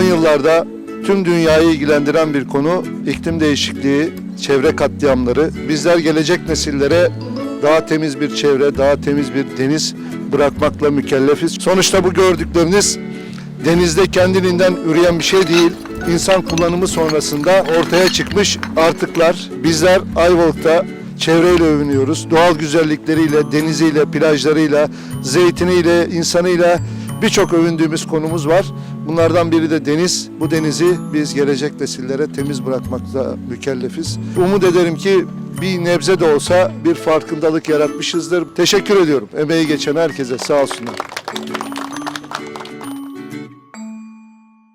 Son yıllarda tüm dünyayı ilgilendiren bir konu iklim değişikliği, çevre katliamları. Bizler gelecek nesillere daha temiz bir çevre, daha temiz bir deniz bırakmakla mükellefiz. Sonuçta bu gördükleriniz denizde kendiliğinden üreyen bir şey değil. İnsan kullanımı sonrasında ortaya çıkmış artıklar. Bizler Ayvalık'ta çevreyle övünüyoruz. Doğal güzellikleriyle, deniziyle, plajlarıyla, zeytiniyle, insanıyla birçok övündüğümüz konumuz var. Bunlardan biri de deniz. Bu denizi biz gelecek nesillere temiz bırakmakla mükellefiz. Umut ederim ki bir nebze de olsa bir farkındalık yaratmışızdır. Teşekkür ediyorum emeği geçen herkese sağ olsunlar.